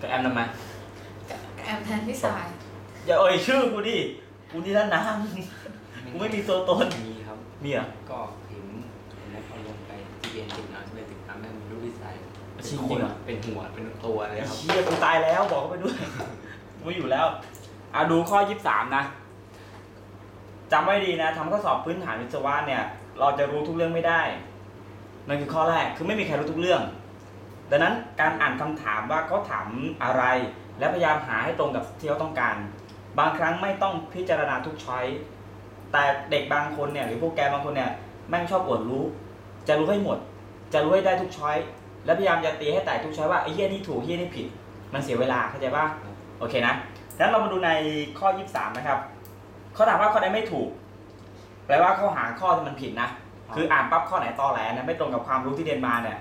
กับแอมทำไมแอมแทนพี่สายอย่าเอ่ยชื่อกูดิกูนี่ละนามกูไม่มีตัวตนมีครับ มีเหรอก็เห็นเห็นแล้วเขาลงไปที่เรียนติดน้ำไปติดน้ำให้มันรู้ดีไซน์จริงคจรินงเหรอเป็นหัวเป็นตัวเลยไอ้ครับเชี่ยกูตายแล้วบอกเขาไปด้วยกูไม่อยู่แล้วอะดูข้อ23นะจำไว้ดีนะทำข้อสอบพื้นฐานวิศวะเนี่ย เราจะรู้ทุกเรื่องไม่ได้นั่นคือข้อแรกคือไม่มีใครรู้ทุกเรื่อง ดังนั้นการอ่านคำถามว่าเขาถามอะไร และพยายามหาให้ตรงกับที่เขาต้องการ บางครั้งไม่ต้องพิจารณาทุกช้อยแต่เด็กบางคนเนี่ยหรือพวกแกบางคนเนี่ยแม่งชอบอวดรู้ จะรู้ให้หมด จะรู้ให้ได้ทุกช้อยแล้วพยายามจะตีให้แตกทุกช้อยว่าไอ้เหี้ยนี่ถูกเหี้ยนี่ผิด มันเสียเวลาเข้าใจป่ะโอเคนะงั้นเรามาดูในข้อ 23 นะครับเขาถามว่าข้อใดไม่ถูก แปลว่าเขาหาข้อที่มันผิดนะ คืออ่านปั๊บข้อไหนตอแหลนะไม่ตรงกับความรู้ที่เรียนมาเนี่ย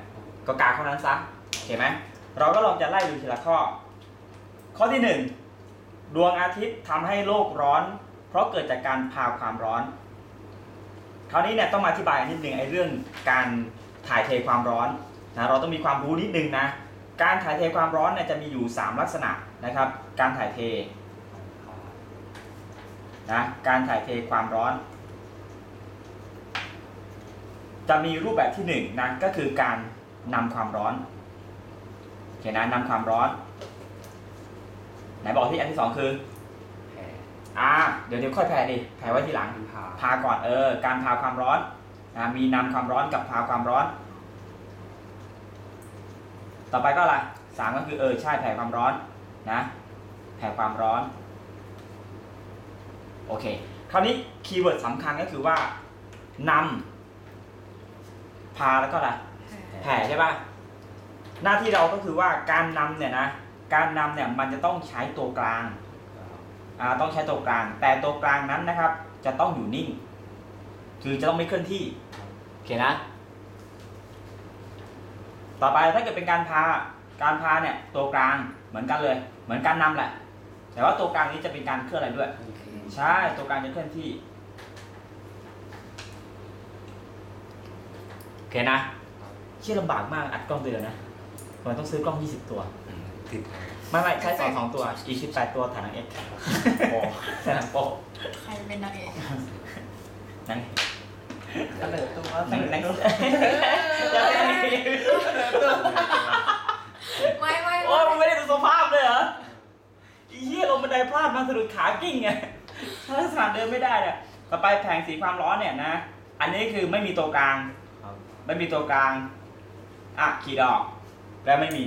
ก็กาข้อนั้นซะ โอเคไหมเราก็ลองจะไล่ดูทีละข้อ ข้อที่หนึ่งดวงอาทิตย์ทำให้โลกร้อน เพราะเกิดจากการพาความร้อน คราวนี้เนี่ยต้องมาอธิบายนิดนึงไอ้เรื่องการถ่ายเทความร้อนนะเราต้องมีความรู้นิดนึงนะการถ่ายเทความร้อนเนี่ยจะมีอยู่ 3 ลักษณะนะครับ การถ่ายเทนะการถ่ายเทความร้อน จะมีรูปแบบที่หนึ่งนะก็คือการนำความร้อน อเคนะนำความร้อน ไหนบอกที่อันที่สองคือแผ่อ่าเดี๋ยวเดี๋ยวค่อยแผ่ดิแผ่ไว้ทีหลังมันพาพาก่อนเออ การพาความร้อนนะมีนำความร้อนกับพาความร้อน ต่อไปก็อะไรสามก็คือเออใช่แผ่ความร้อนนะแผ่ความร้อน โอเค คราวนี้คีย์เวิร์ดสำคัญก็คือว่านำพาแล้วก็อะไรแผ่ใช่ป่ะ หน้าที่เราก็คือว่าการนำเนี่ยนะการนำเนี่ยมันจะต้องใช้ตัวกลางอ่าต้องใช้ตัวกลาง แต่ตัวกลางนั้นนะครับ จะต้องอยู่นิ่ง คือจะต้องไม่เคลื่อนที่โอเคนะ ต่อไปถ้าเกิดเป็นการพาการพาเนี่ยตัวกลางเหมือนกันเลย เหมือนการนำแหละ แต่ว่าตัวกลางนี้จะเป็นการเคลื่อนอะไรด้วย ใช่ตัวกลางจะเคลื่อนที่โอเคนะเชื่อลำบากมากอัดกล้องตัวเดียวนะ ทำไมต้องซื้อกล้อง 20 ตัว ติดไม่ไม่ใช้สองสองตัว อีก 18 ตัวถ่ายหนังเอ็กโอ้ใช่หนังโป๊ะใครเป็นนางเอกหนังเสนอตัวหนังหนังไม่ไม่โอ้ยมึงไม่ได้ดูสภาพเลยเหรอไอีเหี้ยลงบันไดพลาดมาสะดุดขากิ้งไงถ้าลักษณะเดินไม่ได้เนี่ยต่อไปแผงสีความร้อนเนี่ยนะ อันนี้คือไม่มีตัวกลางครับไม่มีตัวกลาง อะขีดออก แล้วไม่มี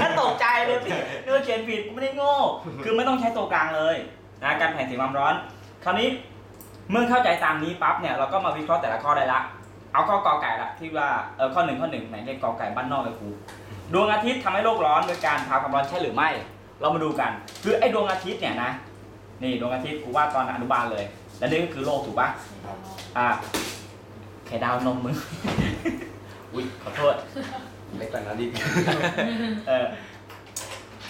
ถ้าตกใจเลยพี่เนื้อเขียนผิดกูไม่ได้โง่ คือไม่ต้องใช้ตัวกลางเลยนะการแผงสีความร้อน คราวนี้เมื่อเข้าใจตามนี้ปั๊บเนี่ยเราก็มาวิเคราะห์แต่ละข้อได้ละ เอาข้อกอไก่ละที่ว่าเออข้อหนึ่งข้อหนึ่งไหนเรียกกอไก่บ้านนอกเลยครูดวงอาทิตย์ทำให้โลกร้อนโดยการพาความร้อนใช่หรือไม่ เรามาดูกัน คือไอ้ดวงอาทิตย์เนี่ยนะนี่ดวงอาทิตย์ครูว่าตอนอนุบาลเลย และนี่ก็คือโลกถูกปะอ่าไข่ดาวนมมึง อุ้ยขอโทษ เล็กกว่านั้นอีก เออ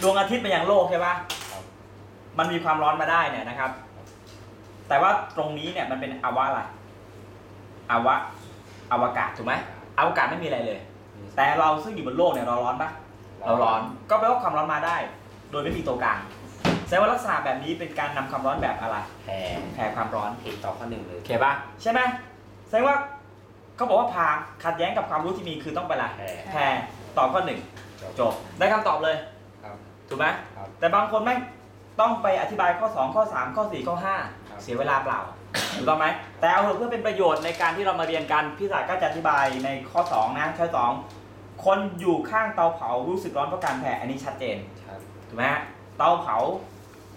ดวงอาทิตย์เป็นอย่างโลกใช่ปะครับมันมีความร้อนมาได้เนี่ยนะครับ แต่ว่าตรงนี้เนี่ยมันเป็นอวะอะไรอวะอวกาศถูกไหมอวกาศไม่มีอะไรเลยแต่เราซึ่งอยู่บนโลกเนี่ยเราร้อนปะเราร้อน ก็แปลว่าความร้อนมาได้ โดยไม่มีตัวกลางแสดงว่าลักษณะแบบนี้เป็นการนำความร้อนแบบอะไรแผ่แผ่ความร้อน ผิดต่อข้อหนึ่งเลย โอเคปะใช่ไหมแสดงว่า เขาบอกว่าพาขัดแย้งกับความรู้ที่มีคือต้องไปละแผ่แผ่ตอบข้อหนึ่งจบได้คำตอบเลยครับ ถูกไหมครับ แต่บางคนแม่งต้องไปอธิบายข้อ 2 ข้อ 3 ข้อ 4 ข้อ ครับ 5 เสียเวลาเปล่าถูกต้องไหมแต่เอาเถอะเพื่อเป็นประโยชน์ในการที่เรามาเรียนกันพี่สายก็จะอธิบายในข้อ 2 นะข้อ2คนอยู่ข้างเตาเผารู้สึกร้อนเพราะการแผ่อันนี้ชัดเจน ครับ ถูกไหมฮะเตาเผา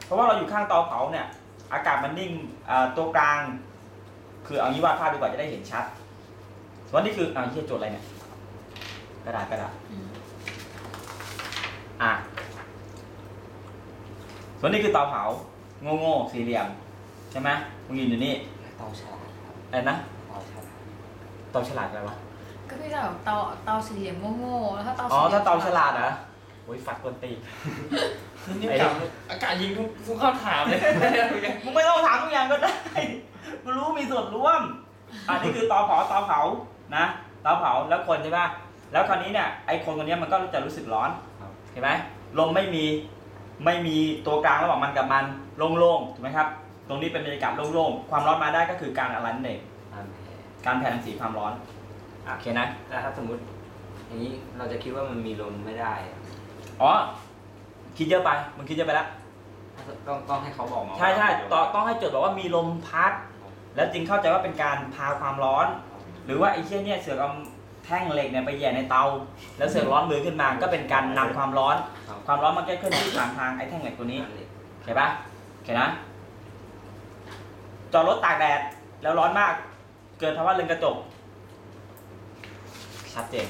เพราะว่าเราอยู่ข้างเตาเผาเนี่ย อากาศมันนิ่งเอ่อตัวกลาง คือเอางี้วาดภาพดีกว่าจะได้เห็นชัด ส่วนนี้คือเอาเฮียโจทย์อะไรเนี่ยกระดาษกระดาษอืมอะส่วนนี้คือเตาเผาโง่โง่ๆสี่เหลี่ยมใช่ไหมมึงยืนอยู่นี่เตาฉลาดครับอะไรนะเตาฉลาดเตาฉลาดอะไรวะก็พี่จะแบบเตาเตาสี่เหลี่ยมโง่ๆแล้วถ้าเตาอ๋อสี่หลี่ยมถ้าเตาฉลาดเหรอโอ้ยฝักกวนตีนนี่ไอ้กลับอากาศยิงทุกทุกคำถามเลยมึงไม่ต้องถามทุกอย่างก็ได้กูรู้มีส่วนร่วมอันนี้คือเตาเผาเตาเผา นะเตาเผาแล้วคนใช่ปะแล้วคราวนี้เนี่ยไอ้คนคนเนี้ยมันก็จะรู้สึกร้อนครับเห็นไหมลมไม่มีไม่มีตัวกลางระหว่างมันกับมันโล่งๆถูกไหมครับ ตรงนี้เป็นบรรยากาศโล่งๆ ความร้อนมาได้ก็คือการอะไรนั่นเองตามแผนการแผ่รังสีความร้อนโอเคนะแต่ถ้าสมมติอย่างนี้เราจะคิดว่ามันมีลมไม่ได้อะอ๋อ คิดเยอะไปมึงคิดเยอะไปแล้วถ้าต้องต้องให้เขาบอกมาใช่ใช่ว่าต้องต้องให้โจทย์บอกว่ามีลมพัด แล้วจึงเข้าใจว่าเป็นการพาความร้อน หรือว่าไอ้เชี่ยเนี่ยเสือกเอาแท่งเหล็กเนี่ยไปแหย่ในเตา แล้วเสือกร้อนมือขึ้นมาก็เป็นการนำความร้อน ครับ ความร้อนมันก็เคลื่อนที่ผ่านทางไอ้แท่งเหล็กตัวนี้นั่นเลยเข้าปะโอเคนะ จอดรถตากแดดแล้วร้อนมาก เกิดภาวะเรือนกระจก ชัดเจน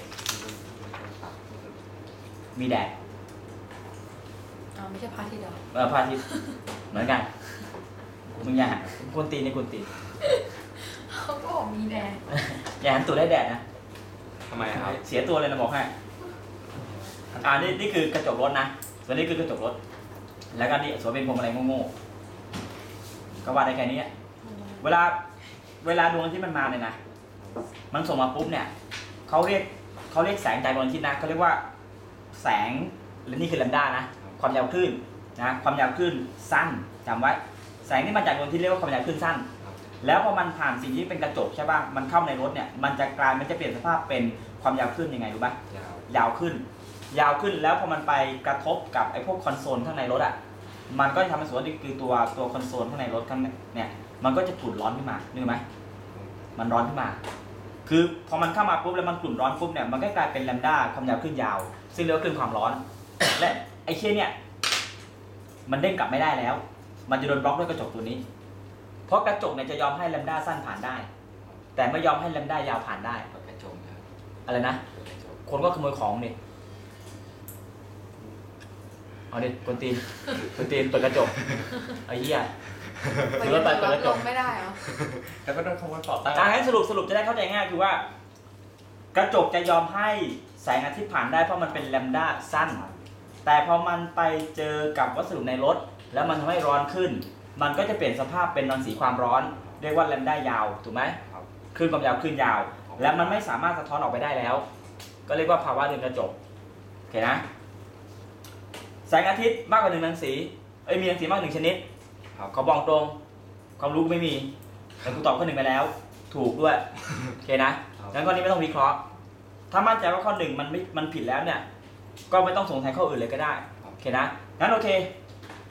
มีแดดอ๋อไม่ใช่พระอาทิตย์เหรอเออพระอาทิตย์เหมือนกันมึงอย่าหันกวนตีนนี่กวนตีนเขาก็บอกมีแดง อย่าหันตัวได้แดดนะ ทำไมครับ เสียตัวเลยนะบอกให้ อ่านี่นี่คือกระจกรถนะส่วนนี้คือกระจกรถ แล้วก็นี่ส่วนเป็นพวงมาลัยโง่ๆก็ว่าได้แค่นี้ เวลาเวลาดวงอาทิตย์มันมาเนี่ยนะ มันส่งมาปุ๊บเนี่ยเขาเรียกเขาเรียกแสงจากดวงอาทิตย์นะเขาเรียกว่าแสงหรือนี่คือแลมด้านะ ความยาวคลื่นนะ ความยาวคลื่นสั้นจำไว้ แสงที่มาจากดวงอาทิตย์เรียกว่าความยาวคลื่นสั้นครับ แล้วพอมันผ่านสิ่งที่เป็นกระจกใช่ป่ะ มันเข้าในรถเนี่ย มันจะกลายมันจะเปลี่ยนสภาพเป็นความยาวคลื่นยังไงรู้ป่ะ ยาวยาวขึ้น ยาวขึ้นแล้วพอมันไปกระทบกับไอ้พวกคอนโซลข้างในรถอะ มันก็จะทำให้สมมติว่านี่คือตัวตัวคอนโซลข้างในรถข้างในเนี่ย มันก็จะกลุ่นร้อนขึ้นมานึกไหมมันร้อนขึ้นมา คือพอมันเข้ามาปุ๊บแล้วมันกลุ่นร้อนปุ๊บเนี่ย มันก็กลายเป็นแลมด้าความยาวขึ้นยาว ซึ่งเรียกว่าคลื่นความร้อน และไอ้เชี่ยเนี่ย มันเด้งกลับไม่ได้แล้ว มันจะโดนบล็อกด้วยกระจกตัวนี้เพ ราะกระจกเนี่ยจะยอมให้แลมด้าสั้นผ่านได้ แต่ไม่ยอมให้แลมด้ายาวผ่านได้เปิดกระจกนะครับอะไรนะเปิดกระจกคนก็ขโมยของดิเอาดิคนตีนคนตีนเปิดกระจกไอ้เหี้ยไปคือรถไปเปิดกระจก ลงไม่ได้เหรอ แล้วก็โดนขโมยเป๋าตังค์อ่าให้สรุปสรุปจะได้เข้าใจง่ายคือว่า กระจกจะยอมให้แสงอาทิตย์ผ่านได้เพราะมันเป็นแลมด้าสั้น แต่พอมันไปเจอกับวัสดุในรถ แล้วมันทำให้ร้อนขึ้น มันก็จะเปลี่ยนสภาพเป็นรังสีความร้อน เรียกว่าแลมด้ายาวถูกไหมครับคลื่นความยาวคลื่นยาว และมันไม่สามารถสะท้อนออกไปได้แล้ว ก็เรียกว่าภาวะเรือนกระจกโอเคนะแสงอาทิตย์มากกว่าหนึ่งรังสีเอ้ยมีรังสีมากกว่าหนึ่งชนิดครับ เขาบอกตรง ความรู้ไม่มีแต่กูตอบข้อหนึ่งไปแล้ว ถูกด้วยโอเคนะครับงั้นข้อนี้ไม่ต้องวิเคราะห์ ถ้ามั่นใจว่าข้อหนึ่งมันไม่มันผิดแล้วเนี่ย ก็ไม่ต้องสงสัยข้ออื่นเลยก็ได้โอเคนะงั้นโอเค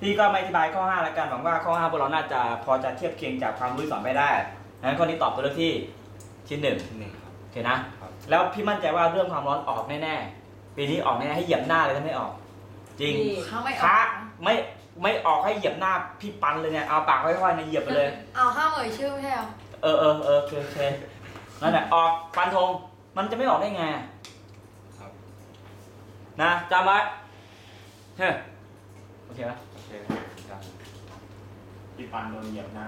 พี่ก็ไม่อธิบายข้อ5แล้วกันหวังว่าข้อ 5 พวกเราน่าจะพอจะเทียบเคียงจากความรู้ที่สอนไปได้งั้นข้อนี้ตอบตัวเลือกที่ที่หนึ่งหนึ่งครับ โอเคนะ ครับ แล้วพี่มั่นใจว่าเรื่องความร้อนออกแน่ๆ ปีนี้ออกแน่ๆให้เหยียบหน้าเลยถ้าไม่ออก จริงเขาไม่อพอระกไม่ไม่ออกให้เหยียบหน้าพี่ปันเลยเนี่ยเอาปากค่อยๆเนี่ยเหยียบไปเลย เอาห้ามเอ่ยชื่อไม่ใช่เหรอเออเออเออโอเคโอเคนั่นแหละออกฟันธงมันจะไม่ออกได้ไงครับ นะจำไว้เฮ้ยโอเคไหมโอีปันโดนเหยียบหน้า